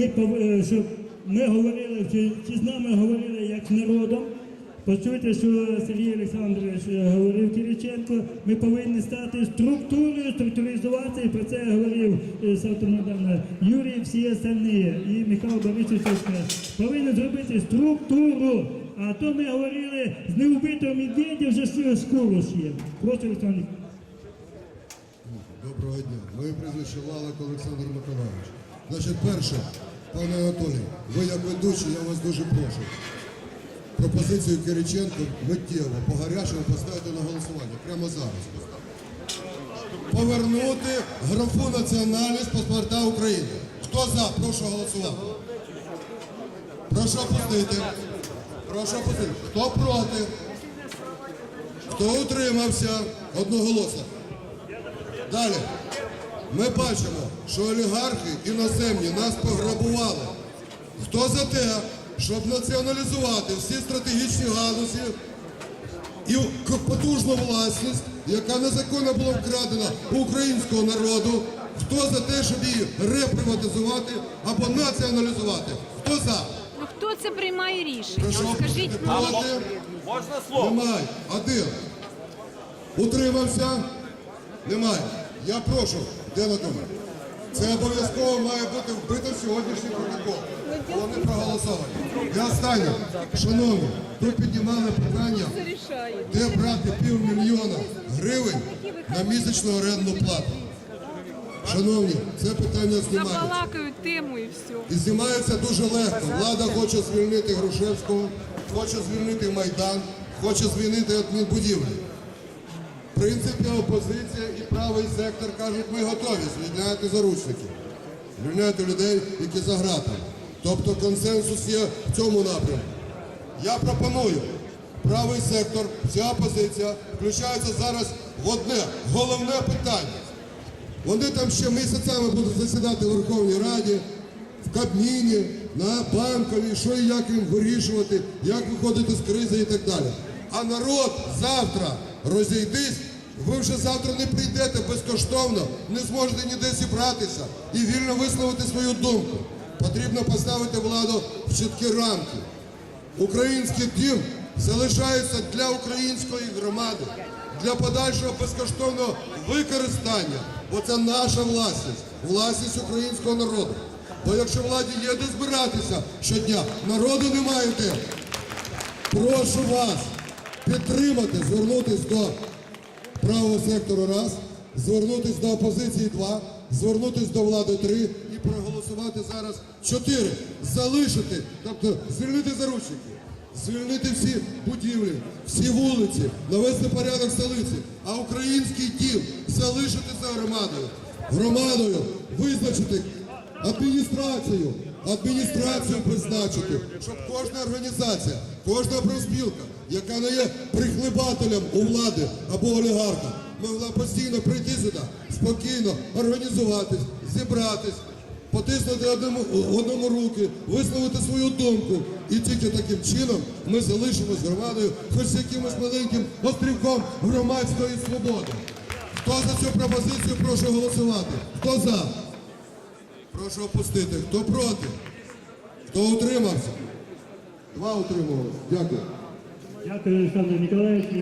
Е, щоб ми говорили, чи, з нами говорили як з народом. Почуйте, що Сергій Олександрович е, говорив Кириченко, ми повинні стати структурою, структуризуватися, і про це говорив е, Юрій, всі остальні, і Михайло Борисович Повинні зробити структуру. А то ми говорили з неубитого медведя вже школу ще. Прошу Олександр. Доброго дня. Моє прізвище Лалак Олександр Миколаївич. Значить, перше, пане Анатолій, ви як ведучий, я вас дуже прошу. Пропозицію Кириченко миттєво по гарячому поставити на голосування. Прямо зараз. Повернути графу національність паспорта України. Хто за? Прошу голосувати. Прошу опустити. Прошу опустити. Хто проти? Хто утримався? Одноголосно. Далі. Ми бачимо, що олігархи іноземні нас пограбували. Хто за те, щоб націоналізувати всі стратегічні галузі і потужну власність, яка незаконно була вкрадена у українського народу? Хто за те, щоб її реприватизувати або націоналізувати? Хто за? Ну хто це приймає рішення? Прошу От скажіть, опустити. проти. Можна слово? Немає. Один. Утримався? Немає. Я прошу, де Анатолій? Це обов'язково має бути вбито в сьогоднішній протокол. Вони проголосовані. І останнє. Шановні, тут піднімали питання, де брати півмільйона гривень на місячну орендну плату. Шановні, це питання знімається. забалакають тему і все. І знімається дуже легко. Влада хоче звільнити Грушевського, хоче звільнити Майдан, хоче звільнити адмінбудівлі. Принципі, опозиція і правий сектор кажуть, ми готові звільняти заручників, звільняти людей, які за гратами. Тобто консенсус є в цьому напрямку. Я пропоную, правий сектор, вся опозиція включається зараз в одне головне питання. Вони там ще місяцями будуть засідати в Верховній Раді, в Кабміні, на банковій, що і як їм вирішувати, як виходити з кризи і так далі. А народ завтра розійдись, ви вже завтра не прийдете безкоштовно, не зможете ніде зібратися і вільно висловити свою думку. Потрібно поставити владу в чіткі рамки. Український дім залишається для української громади, для подальшого безкоштовного використання, бо це наша власність, власність українського народу. Бо якщо владі є де збиратися щодня, народу немає де. Прошу вас підтримати, звернутися до правого сектору раз, звернутися до опозиції два, звернутися до влади три і проголосувати зараз чотири. Залишити, тобто звільнити заручники, звільнити всі будівлі, всі вулиці, навести порядок в столиці, а український дім залишити за громадою. Громадою визначити адміністрацію, адміністрацію призначити, щоб кожна організація, кожна профспілка, яка не є прихлебателем у влади або олігарха, могла постійно прийти сюди, спокійно організуватись, зібратись, потиснути одному, одному руки, висловити свою думку. І тільки таким чином ми залишимось громадою, хоч якимось маленьким острівком громадської свободи. Хто за цю пропозицію, прошу голосувати. Хто за? Прошу опустити. Хто проти? Хто утримався? Два утримувалися. Дякую. Дякую, Олександр Ніколаївич.